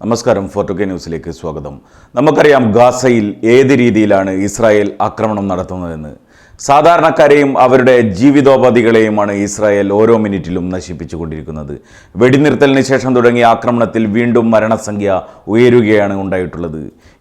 നമസ്കാരം ഫോർട്ടുക്കെ ന്യൂസിലേക്ക് സ്വാഗതം. നമുക്കറിയാം ഗാസയിൽ ഏത് രീതിയിലാണ് ഇസ്രായേൽ ആക്രമണം നടത്തുന്നതെന്ന്. സാധാരണക്കാരെയും അവരുടെ ജീവിതോപാധികളെയുമാണ് ഇസ്രായേൽ ഓരോ മിനിറ്റിലും നശിപ്പിച്ചുകൊണ്ടിരിക്കുന്നത്. വെടിനിർത്തലിന് ശേഷം തുടങ്ങിയ ആക്രമണത്തിൽ വീണ്ടും മരണസംഖ്യ ഉയരുകയാണ് ഉണ്ടായിട്ടുള്ളത്.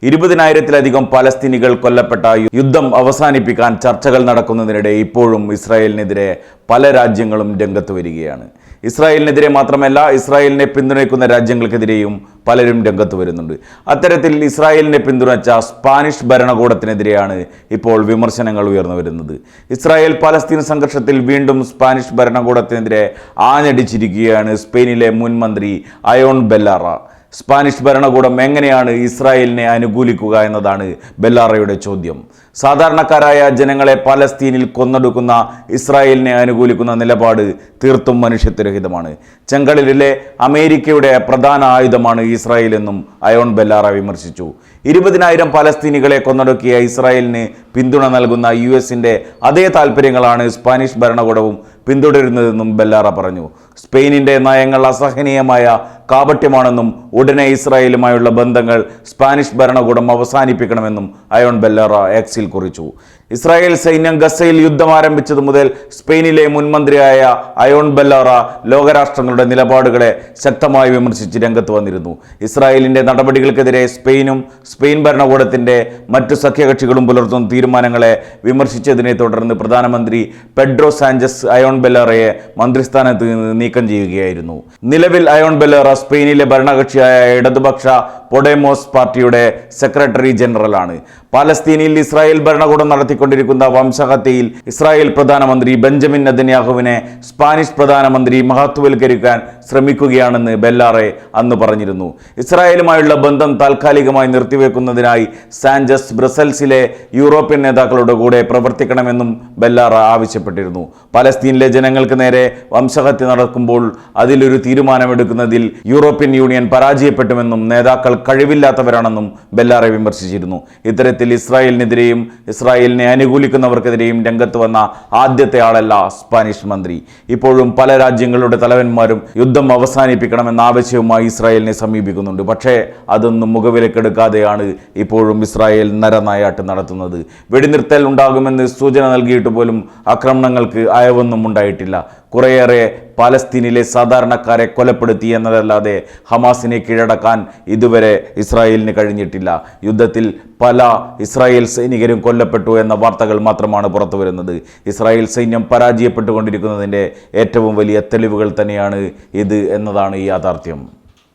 ഇരുപതിനായിരത്തിലധികം പലസ്തീനികൾ കൊല്ലപ്പെട്ട യുദ്ധം അവസാനിപ്പിക്കാൻ ചർച്ചകൾ നടക്കുന്നതിനിടെ ഇപ്പോഴും ഇസ്രായേലിനെതിരെ പല രാജ്യങ്ങളും രംഗത്ത് വരികയാണ്. ഇസ്രായേലിനെതിരെ മാത്രമല്ല ഇസ്രായേലിനെ പിന്തുണയ്ക്കുന്ന രാജ്യങ്ങൾക്കെതിരെയും പലരും രംഗത്ത് വരുന്നുണ്ട്. അത്തരത്തിൽ ഇസ്രായേലിനെ പിന്തുണച്ച സ്പാനിഷ് ഭരണകൂടത്തിനെതിരെയാണ് ഇപ്പോൾ വിമർശനങ്ങൾ ഉയർന്നു വരുന്നത്. ഇസ്രായേൽ പലസ്തീൻ സംഘർഷത്തിൽ വീണ്ടും സ്പാനിഷ് ഭരണകൂടത്തിനെതിരെ ആഞ്ഞടിച്ചിരിക്കുകയാണ് സ്പെയിനിലെ മുൻ മന്ത്രി അയോൺ ബെല്ലാറ. സ്പാനിഷ് ഭരണകൂടം എങ്ങനെയാണ് ഇസ്രായേലിനെ അനുകൂലിക്കുക എന്നതാണ് ബെല്ലാറയുടെ ചോദ്യം. സാധാരണക്കാരായ ജനങ്ങളെ പലസ്തീനിൽ കൊന്നൊടുക്കുന്ന ഇസ്രായേലിനെ അനുകൂലിക്കുന്ന നിലപാട് തീർത്തും മനുഷ്യത്വരഹിതമാണ്. ചെങ്കടലിലെ അമേരിക്കയുടെ പ്രധാന ആയുധമാണ് ഇസ്രായേൽ എന്നും അയോൺ ബെല്ലാറ വിമർശിച്ചു. ഇരുപതിനായിരം പലസ്തീനികളെ കൊന്നൊടുക്കിയ ഇസ്രായേലിന് പിന്തുണ നൽകുന്ന യു എസിന്റെ അതേ താല്പര്യങ്ങളാണ് സ്പാനിഷ് ഭരണകൂടവും പിന്തുടരുന്നതെന്നും ബെല്ലാറ പറഞ്ഞു. സ്പെയിനിന്റെ നയങ്ങൾ അസഹനീയമായ കാപട്യമാണെന്നും ഉടനെ ഇസ്രായേലുമായുള്ള ബന്ധങ്ങൾ സ്പാനിഷ് ഭരണകൂടം അവസാനിപ്പിക്കണമെന്നും അയോൺ ബെല്ലറ എക്സിൽ കുറിച്ചു. ഇസ്രായേൽ സൈന്യം ഗസയിൽ യുദ്ധം ആരംഭിച്ചതു മുതൽ സ്പെയിനിലെ മുൻമന്ത്രിയായ അയോൺ ബെല്ലാറ ലോകരാഷ്ട്രങ്ങളുടെ നിലപാടുകളെ ശക്തമായി വിമർശിച്ച് രംഗത്ത് വന്നിരുന്നു. ഇസ്രായേലിന്റെ നടപടികൾക്കെതിരെ സ്പെയിനും സ്പെയിൻ ഭരണകൂടത്തിന്റെ മറ്റു സഖ്യകക്ഷികളും പുലർത്തുന്ന തീരുമാനങ്ങളെ വിമർശിച്ചതിനെ തുടർന്ന് പ്രധാനമന്ത്രി പെഡ്രോ സാഞ്ചസ് അയോൺ ബെല്ലാറയെ മന്ത്രിസ്ഥാനത്ത് നിന്ന് നീക്കം ചെയ്യുകയായിരുന്നു. നിലവിൽ അയോൺ ബെല്ലാറ സ്പെയിനിലെ ഭരണകക്ഷിയായ ഇടതുപക്ഷ പൊഡേമോസ് പാർട്ടിയുടെ സെക്രട്ടറി ജനറലാണ്. പാലസ്തീനിൽ ഇസ്രായേൽ ഭരണകൂടം നടത്തിക്കൊണ്ടിരിക്കുന്ന വംശഹത്യയിൽ ഇസ്രായേൽ പ്രധാനമന്ത്രി ബെഞ്ചമിൻ നദന്യാഹുവിനെ സ്പാനിഷ് പ്രധാനമന്ത്രി മഹത്വവൽക്കരിക്കാൻ ശ്രമിക്കുകയാണെന്ന് ബെല്ലാറെ അന്ന് പറഞ്ഞിരുന്നു. ഇസ്രായേലുമായുള്ള ബന്ധം താൽക്കാലികമായി നിർത്തിവെക്കുന്നതിനായി സാഞ്ചസ് ബ്രസൽസിലെ യൂറോപ്യൻ നേതാക്കളുടെ കൂടെ പ്രവർത്തിക്കണമെന്നും ബെല്ലാറ ആവശ്യപ്പെട്ടിരുന്നു. പലസ്തീനിലെ ജനങ്ങൾക്ക് നേരെ വംശഹത്യ നടക്കുമ്പോൾ അതിലൊരു തീരുമാനമെടുക്കുന്നതിൽ യൂറോപ്യൻ യൂണിയൻ പരാജയപ്പെട്ടുമെന്നും നേതാക്കൾ കഴിവില്ലാത്തവരാണെന്നും ബെല്ലാറെ വിമർശിച്ചിരുന്നു. ഇത്തരത്തിൽ ഇസ്രായേലിനെതിരെയും ഇസ്രായേലിനെ അനുകൂലിക്കുന്നവർക്കെതിരെയും രംഗത്ത് വന്ന ആദ്യത്തെ ആളല്ല സ്പാനിഷ് മന്ത്രി. ഇപ്പോഴും പല രാജ്യങ്ങളുടെ തലവന്മാരും യുദ്ധം അവസാനിപ്പിക്കണമെന്ന ആവശ്യവുമായി ഇസ്രായേലിനെ സമീപിക്കുന്നുണ്ട്. പക്ഷേ അതൊന്നും മുഖവിലക്കെടുക്കാതെയാണ് ഇപ്പോഴും ഇസ്രായേൽ നരനായാട്ട് നടത്തുന്നത്. വെടിനിർത്തൽ ഉണ്ടാകുമെന്ന് സൂചന നൽകിയിട്ട് പോലും ആക്രമണങ്ങൾക്ക് അയവൊന്നും ഉണ്ടായിട്ടില്ല. കുറേയേറെ പാലസ്തീനിലെ സാധാരണക്കാരെ കൊലപ്പെടുത്തി എന്നതല്ലാതെ ഹമാസിനെ കീഴടക്കാൻ ഇതുവരെ ഇസ്രായേലിന് കഴിഞ്ഞിട്ടില്ല. യുദ്ധത്തിൽ പല ഇസ്രായേൽ സൈനികരും കൊല്ലപ്പെട്ടു എന്ന വാർത്തകൾ മാത്രമാണ് പുറത്തു വരുന്നത് ഇസ്രായേൽ സൈന്യം പരാജയപ്പെട്ടുകൊണ്ടിരിക്കുന്നതിന്റെ ഏറ്റവും വലിയ തെളിവുകൾ തന്നെയാണ് ഇത് എന്നതാണ് ഈ യാഥാർത്ഥ്യം.